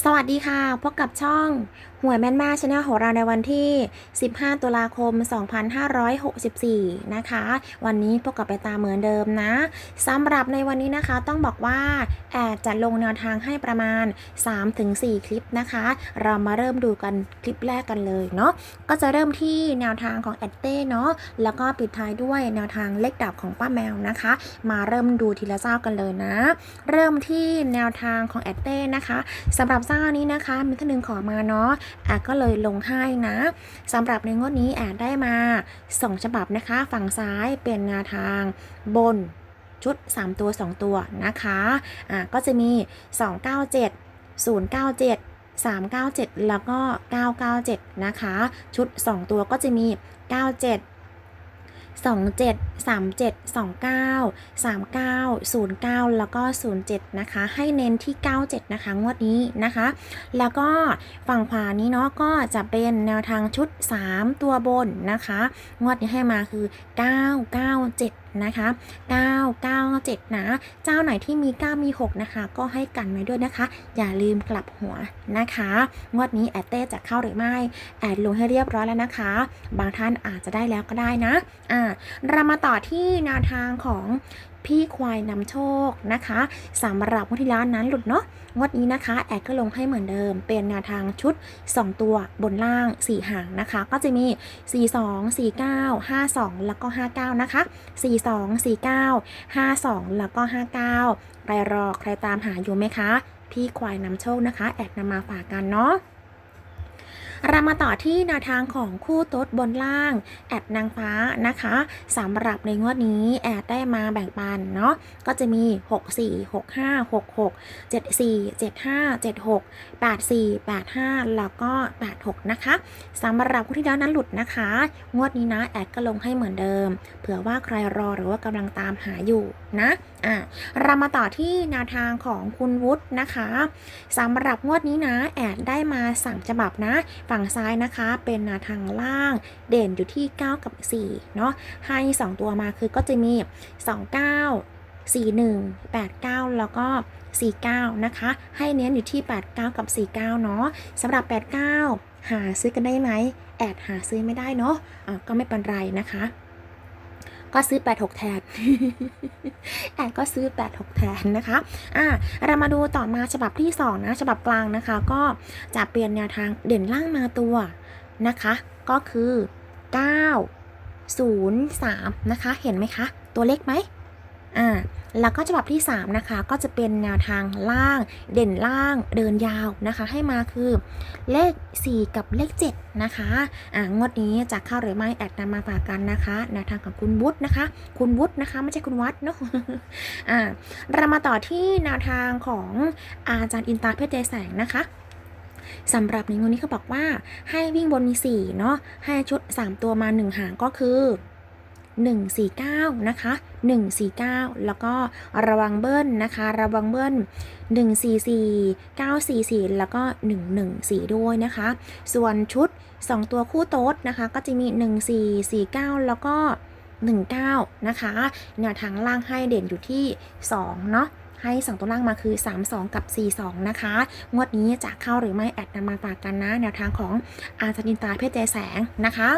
สวัสดีค่ะ พบกับช่อง หวยแม่นมาชนะของเราในวันที่ 15 ตุลาคม 2564 นะคะ วันนี้พบกับไปตามเหมือนเดิมนะสำหรับในวันนี้นะคะต้องบอกว่าแอดจะลงแนวทางให้ประมาณ 3-4 คลิปนะคะ เรามาเริ่มดูกันคลิปแรกกันเลยเนาะก็จะเริ่มที่แนวทางของแอดเต้เนาะแล้วก็ปิดท้ายด้วยแนวทางเลขดับของป้าแมวนะคะ มาเริ่มดูทีละเจ้ากันเลยนะ เริ่มที่แนวทางของแอดเต้นะคะสำหรับเจ้านี้นะคะมีท่านหนึ่งขอมาเนาะอดก็เลยลงให้นะสำหรับในงวดนี้แอดได้มา 2 ฉบับนะคะ ฝั่งซ้ายเป็นแนวทางบนชุด 3 ตัว 2 ตัวนะคะอะก็จะมี 297 097 397 แล้วก็ 997 นะคะ ชุด 2 ตัวก็จะมี 97 27 37 29 39 แล้วก็ 07 นะคะ ให้เน้นที่ 97 นะคะ งวดนี้นะคะ แล้วก็ฝั่งขวานี้เนาะก็จะเป็นแนวทางชุด 3 ตัวบนนะคะ งวดนี้ให้มาคือ 997 นะคะ 997 นะ เจ้าไหนที่มี 9 มี 6 นะคะ ก็ให้กันไว้ด้วยนะคะ อย่าลืมกลับหัวนะคะงวดนี้แอดเต้จะเข้าหรือไม่ แอดลงให้เรียบร้อยแล้วนะคะ บางท่านอาจจะได้แล้วก็ได้นะอ่าเรามาต่อที่แนวทางของ พี่ควายนำโชคนะคะสำหรับวันที่แล้วนั้นหลุดเนาะงวดนี้นะคะ แอดก็ลงให้เหมือนเดิม เป็นแนวทางชุด 2 ตัวบนล่าง 4 หางนะคะ ก็จะมี 42 49 52 แล้วก็ 59 นะคะ 42 49 52 แล้วก็ 59 ใครรอใครตามหาอยู่ไหมคะ พี่ควายนำโชคนะคะ แอดนำมาฝากกันเนาะ เรามาต่อที่แนวทางของคู่ต๊ดบนล่าง แอดนางฟ้านะคะสำหรับในงวดนี้แอดได้มาแบ่งปันเนาะก็จะมี 6 4 6 5 6 6 7 4 7 5 7 6 8 4 8 5 แล้วก็ 8 6 นะคะสำหรับคู่ที่แล้วนั้นหลุดนะคะ งวดนี้นะแอดก็ลงให้เหมือนเดิม เผื่อว่าใครรอหรือว่ากำลังตามหาอยู่นะอะเรามาต่อที่แนวทางของคุณวุฒินะคะสำหรับงวดนี้นะแอดได้มาสั่งฉบับนะฝั่งซ้ายนะคะเป็นนาทางล่างเด่นอยู่ที่ 9 กับ4เนาะให้ 2 ตัวมาคือก็จะมี 29 41 89 แล้วก็ 49 นะคะ ให้เน้นอยู่ที่ 89 กับ 49 เนาะสำหรับ 89 หาซื้อกันได้ไหม แอดหาซื้อไม่ได้เนาะะก็ไม่เป็นไรนะคะ ก็ซื้อ86แทนแอนก็ซื้อ86แทนนะคะอะเรามาดูต่อมาฉบับที่2นะฉบับกลางนะคะ ก็จะเปลี่ยนแนวทางเด่นล่างมาตัวนะคะ ก็คือ 9 0 3 นะคะ เห็นไหมคะ ตัวเล็กไหม อ่าแล้วก็ฉบับที่ 3 นะคะ ก็จะเป็นแนวทางล่างเด่นล่างเดินยาวนะคะ ให้มาคือเลข 4 กับเลข 7 นะคะอ่างวดนี้จะเข้าหรือไม่แอดนำมาฝากกันนะคะ แนวทางของคุณวุฒินะคะ คุณวุฒินะคะ ไม่ใช่คุณวัดเนาะอ่าเรามาต่อที่แนวทางของอาจารย์อินตาเพชรใจแสงนะคะสำหรับในงวดนี้เขาบอกว่าให้วิ่งบนมี4เนาะให้ชุด 3 ตัวมา 1 หางก็คือ 149 นะคะ 149 แล้วก็ระวังเบิ้ลนะคะ ระวังเบิ้ล 144 944 แล้วก็ 114 ด้วยนะคะ ส่วนชุด 2 ตัวคู่โต๊ดนะคะ ก็จะมี 1449 แล้วก็ 19 นะคะ แนวทางล่างให้เด่นอยู่ที่ 2 เนาะให้2ตัวล่างมาคือ 3 2 กับ 4 2 นะคะ งวดนี้จะเข้าหรือไม่แอดนำมาฝากกันนะ แนวทางของอาจารย์ินตาเพชรใจแสงนะคะ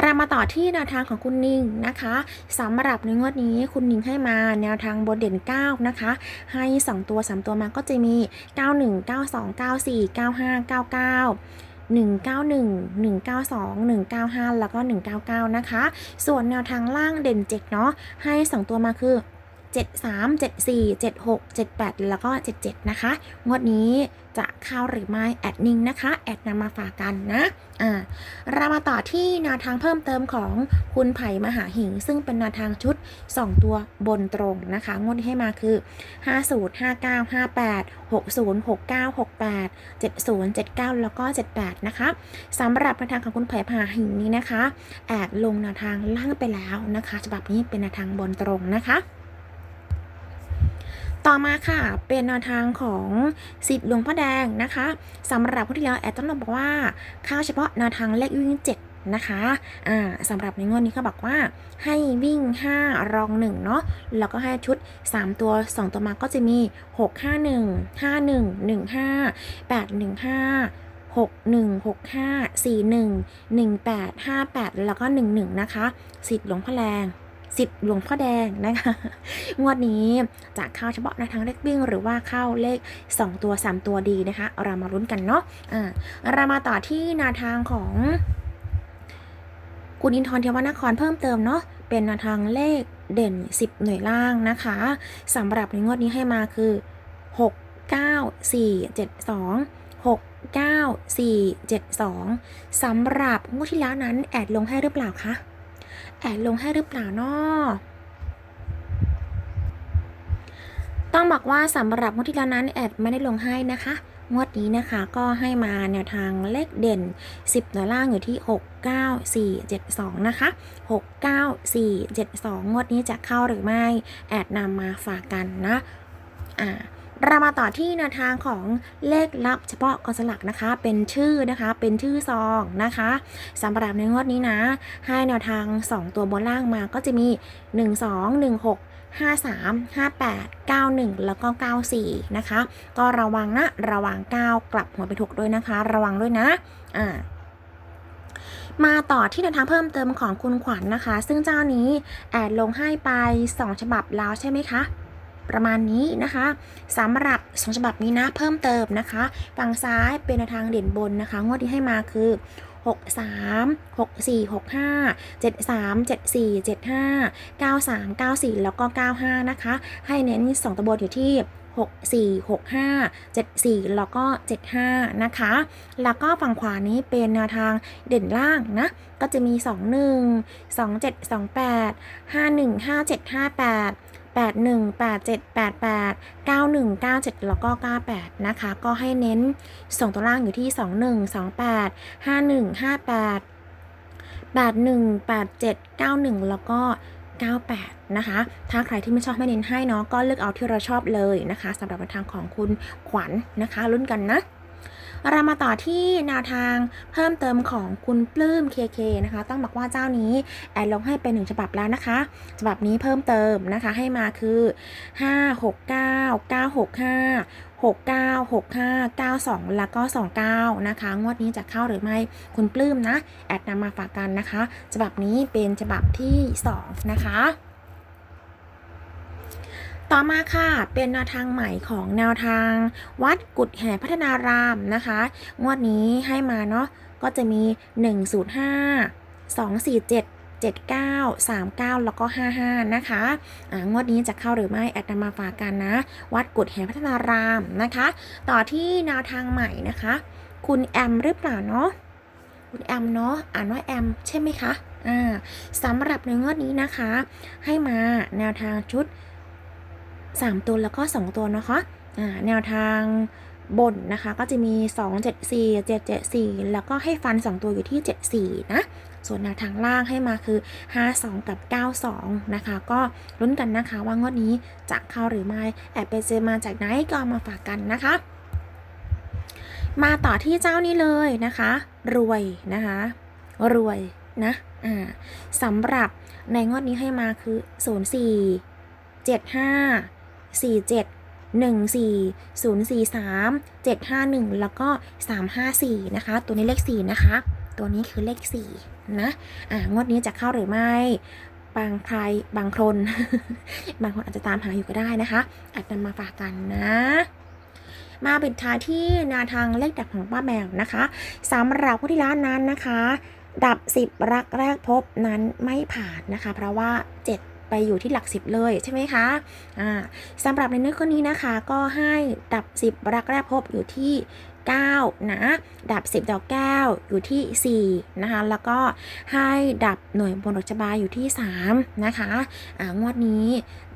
เรามาต่อที่แนวทางของคุณนิงนะคะสำหรับในงวดนี้คุณนิงให้มาแนวทางบนเด่น 9 นะคะ ให้ 2 ตัว 3 ตัวมาก็จะมี 91 92 94 95 99 191 192 195 แล้วก็ 199 นะคะ ส่วนแนวทางล่างเด่น7เนาะ ให้ 2 ตัวมาคือ 73 74 76 78 แล้วก็ 77 นะคะ งวดนี้จะเข้าหรือไม่แอดนิงนะคะ แอดนำมาฝากกันนะ อ่า เรามาต่อที่แนวทางเพิ่มเติมของคุณไผ่มหาหิง ซึ่งเป็นแนวทางชุด 2 ตัวบนตรงนะคะ งวดที่ให้มาคือ 50 59 58 60 69 68 70 79 แล้วก็ 78 นะคะสำหรับแนวทางของคุณไผ่มหาหิงนี้นะคะ แอดลงแนวทางล่างไปแล้วนะคะ ฉบับนี้เป็นแนวทางบนตรงนะคะ ต่อมาค่ะเป็นแนวทางของสิทธิ์หลวงพ่อแดงนะคะสำหรับผู้ที่แล้วแอดต้องบอกว่าเข้าเฉพาะแนวทางเลขวิ่ง7นะคะอ่าสำหรับในงวดนี้ก็บอกว่าให้วิ่ง 5 รอง 1 เนาะแล้วก็ให้ชุด 3 ตัว 2 ตัวมาก็จะมี 6 5 1 5 1 1 5 8 1 5 6 1 6 5 4 1 1 8 5 8 แล้วก็ 1 1 นะคะสิทธิ์หลวงพ่อแรง สิทธิ์หลวงพ่อแดงนะคะ งวดนี้จะเข้าเฉพาะในทางเลขวิ่ง หรือว่าเข้าเลข 2 ตัว 3 ตัวดีนะคะ เรามาลุ้นกันเนาะอ่าเรามาต่อที่นาทางของคุณอินทร์เทวนครเพิ่มเติมเนาะเป็นนวทางเลขเด่น 10 หน่วยล่างนะคะสำหรับในงวดนี้ให้มาคือ 6 9 4 7 2 6 9 4 7 2สำหรับงวดที่แล้วนั้นแอดลงให้หรือเปล่าคะ แอดลงให้หรือเปล่านาะต้องบอกว่าสำหรับงวดที่แล้วนั้นแอดไม่ได้ลงให้นะคะ งวดนี้นะคะก็ให้มาแนวทางเลขเด่น 10หน่วล่างอยู่ที่ 6 9 4 7 2 นะคะ 6 9 4 7 2 งวดนี้จะเข้าหรือไม่ แอดนำมาฝากกันนะ อ่า เรามาต่อที่แนวทางของเลขลับเฉพาะกองสลักนะคะ เป็นชื่อนะคะ เป็นชื่อซองนะคะสำหรับในงวดนี้นะ ให้แนวทาง 2 ตัวบนล่างมาก็จะมี 1 2 1 6 5 3 5 8 9 1 แล้วก็ 94 นะคะ ก็ระวังนะ ระวัง 9 กลับหัวไปถูกด้วยนะคะ ระวังด้วยนะ อ่ามาต่อที่แนวทางเพิ่มเติมของคุณขวัญนนะคะ ซึ่งเจ้านี้แอดลงให้ไป 2 ฉบับแล้วใช่ไหมคะ ประมาณนี้นะคะสำหรับ 2 ฉบับนี้นะ เพิ่มเติมนะคะ ฝั่งซ้ายเป็นแนวทางเด่นบนนะคะ งวดที่ให้มาคือ6 3 6 4 6 5 7 3 7 4 7 5 9 3 9 4แล้วก็ 95 นะคะ ให้เน้น 2ตัวบนอยู่ที่ 6 4 6 5 7 4 แล้วก็ 75 นะคะ แล้วก็ฝั่งขวานี้เป็นแนวทางเด่นล่างนะ ก็จะมี 21 27 28 51 57 58 81 87 88 91 97 แล้วก็ 98 นะคะ ก็ให้เน้น 2 ตัวล่างอยู่ที่ 21 28 51 58 81 87 91 แล้วก็ 98 นะคะ ถ้าใครที่ไม่ชอบไม่เน้นให้เนาะ ก็เลือกเอาที่เราชอบเลยนะคะสำหรับแนทางของคุณขวัญนนะคะรุ่นกันนะ เรามาต่อที่แนวทางเพิ่มเติมของคุณปลื้ม KK นะคะ ต้องบอกว่าเจ้านี้แอดลงให้เป็นหนึ่งฉบับแล้วนะคะ ฉบับนี้เพิ่มเติมนะคะให้มาคือ 5 6 9 9 6 5 6 9 6 5 9 2 แล้วก็ 29 นะคะ งวดนี้จะเข้าหรือไม่คุณปลื้มนะ แอดนำมาฝากกันนะคะ ฉบับนี้เป็นฉบับที่ 2 นะคะ ต่อมาค่ะเป็นแนวทางใหม่ของแนวทางวัดกุดแห่พัฒนารามนะคะงวดนี้ให้มาเนาะก็จะมี 105 247 79 39 แล้วก็ 55 นะคะอ่างวดนี้จะเข้าหรือไม่แอดนำมาฝากกันนะ วัดกุดแห่พัฒนารามนะคะ ต่อที่แนวทางใหม่นะคะ คุณแอมหรือเปล่าเนาะคุณแอมเนาะอ่านว่าแอมใช่ไหมคะอ่าสำหรับในงวดนี้นะคะ ให้มาแนวทางชุด 3 ตัวแล้วก็ 2 ตัวนะคะแนวทางบนนะคะก็จะมี 2 7 4 7 7 4 แล้วก็ให้ฟัน 2 ตัวอยู่ที่ 7 4 นะ ส่วนแนวทางล่างให้มาคือ 5 2 กับ 9 2 นะคะ ก็ลุ้นกันนะคะว่างวดนี้จะเข้าหรือไม่ แอบไปเจอมาจากไหนก็มาฝากกันนะคะ มาต่อที่เจ้านี้เลยนะคะ รวยนะคะ รวยนะอ่าสำหรับในงวดนี้ให้มาคือ 0 4 4 7 1 4 0 4 3 7 5 1 แล้วก็ 3 5 4 นะคะ ตัวนี้เลข 4 นะคะ ตัวนี้คือเลข 4 นะ อ่างวดนี้จะเข้าหรือไม่ บางใครบางคน บางคนอาจจะตามหาอยู่ก็ได้นะคะ อาจนำมาฝากกันนะมาปิดท้ายที่แนวทางเลขดับของป้าแมวนะคะสำหรับผู้ที่ร้านนั้นนะคะ ดับ 10 รักแรกพบนั้นไม่ผ่านนะคะ เพราะว่า 7 ไปอยู่ที่หลัก 10 เลยใช่ไหมคะอ่าสำหรับในเนื้อข้อนี้นะคะ ก็ให้ดับ 10 รักแรกพบอยู่ที่ 9 นะ ดับ 10ดอกแก้วอยู่ที่ 4 นะคะ แล้วก็ให้ดับหน่วยบนดอกจบาอยู่ที่ 3 นะคะอ่างวดนี้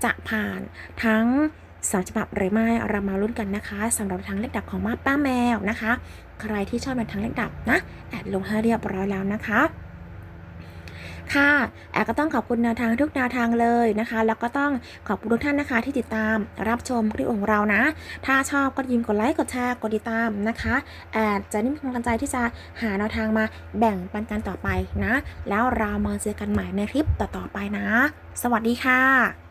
จะผ่านทั้งสองฉบับหรือไม่เรามาลุ้นกันนะคะสำหรับทางเลขดับของมาป้าแมวนะคะ ใครที่ชอบในทางเลขดับนะแอดลงให้เรียบร้อยแล้วนะคะ ค่ะแอบก็ต้องขอบคุณแนวทางทุกแนวทางเลยนะคะ แล้วก็ต้องขอบคุณทุกท่านนะคะที่ติดตามรับชมคลิปของเรานะ ถ้าชอบก็ยิ้มกดไลค์กดแชร์กดติดตามนะคะแอดจะนิ่มกำลังใจที่จะหาแนวทางมาแบ่งปันกันต่อไปนะ แล้วเรามาเจอกันใหม่ในคลิปต่อๆไปนะ สวัสดีค่ะ